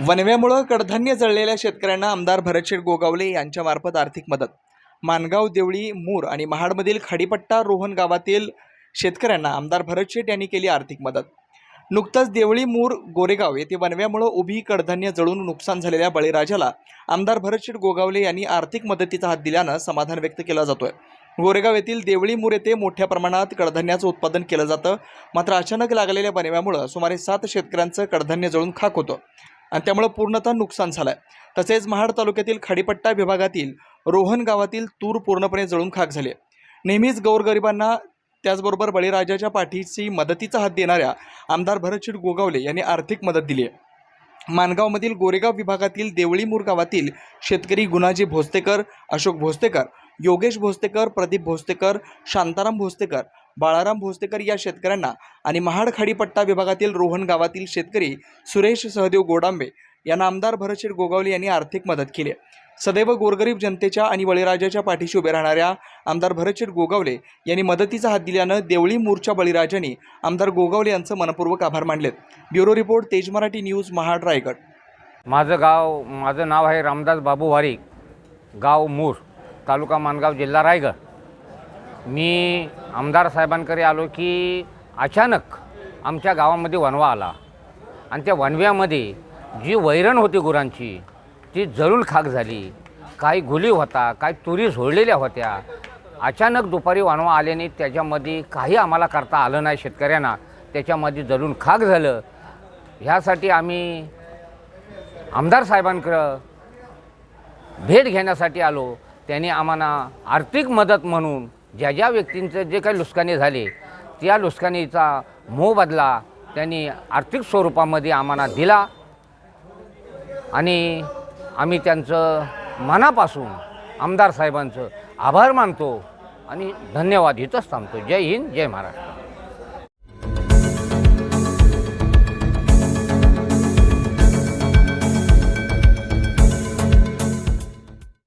वनव्यामुळं कडधान्य जळलेल्या शेतकऱ्यांना आमदार भरतशेठ गोगावले यांच्यामार्फत आर्थिक मदत. मानगाव देवळी मूर आणि महाडमधील खाडीपट्टा रोहन गावातील शेतकऱ्यांना आमदार भरतशेठ यांनी केली आर्थिक मदत. नुकतंच देवळी मूर गोरेगाव येथे वनव्यामुळं उभी कडधान्य जळून नुकसान झालेल्या बळीराजाला आमदार भरतशेठ गोगावले यांनी आर्थिक मदतीचा हात दिल्यानं समाधान व्यक्त केला जातोय. गोरेगाव येथील देवळी मूर येथे मोठ्या प्रमाणात कडधान्याचं उत्पादन केलं जातं. मात्र अचानक लागलेल्या बनव्यामुळं सुमारे सात शेतकऱ्यांचं कडधान्य जळून खाक होतं. आणि त्यामुळं पूर्णतः नुकसान झालं आहे तसेच महाड तालुक्यातील खाडीपट्टा विभागातील रोहन गावातील तूर पूर्णपणे जळून खाक झाले नेहमीच गौरगरिबांना त्याचबरोबर बळीराजाच्या पाठीची मदतीचा हात देणाऱ्या आमदार भरतशेठ गोगावले यांनी आर्थिक मदत दिली आहे. मानगावमधील गोरेगाव विभागातील देवळीमूर गावातील शेतकरी गुणाजी भोसतेकर अशोक भोसतेकर योगेश भोसतेकर प्रदीप भोसतेकर शांताराम भोसतेकर बाळाराम भोसतेकर या शेतकऱ्यांना आणि महाड खाडीपट्टा विभागातील रोहन गावातील शेतकरी सुरेश सहदेव गोडांबे यांना आमदार भरतशेठ गोगावले यांनी आर्थिक मदत केली सदैव गोरगरीब जनतेच्या आणि बळीराजाच्या पाठीशी उभे राहणाऱ्या आमदार भरतशेठ गोगावले यांनी मदतीचा हात दिल्यानं देवळी मोर्चा बळीराजांनी आमदार गोगावले यांचं मनपूर्वक आभार मानलेत. ब्युरो रिपोर्ट तेज मराठी न्यूज महाड रायगड. माझं गाव माझं नाव आहे रामदास बाबू वारी गाव मूर तालुका मानगाव जिल्हा रायगड. मी आमदार साहेबांकडे आलो की अचानक आमच्या गावामध्ये वनवा आला. आणि त्या वनव्यामध्ये जी वैरण होती गुरांची ती जळून खाक झाली. काही गुली होता काही तुरी झोडलेल्या होत्या. अचानक दुपारी वनवा आल्याने त्याच्यामध्ये काही आम्हाला करता आलं नाही शेतकऱ्यांना. त्याच्यामध्ये जळून खाक झालं. ह्यासाठी आम्ही आमदार साहेबांकडं भेट घेण्यासाठी आलो. त्यांनी आम्हाला आर्थिक मदत म्हणून ज्या ज्या व्यक्तींचं जे काही नुकसानी झाले त्या नुकसानीचा मोबदला त्यांनी आर्थिक स्वरूपामध्ये आम्हाला दिला. आणि आम्ही त्यांचं मनापासून आमदार साहेबांचं आभार मानतो आणि धन्यवाद इथंच थांबतो. जय हिंद जय महाराष्ट्र.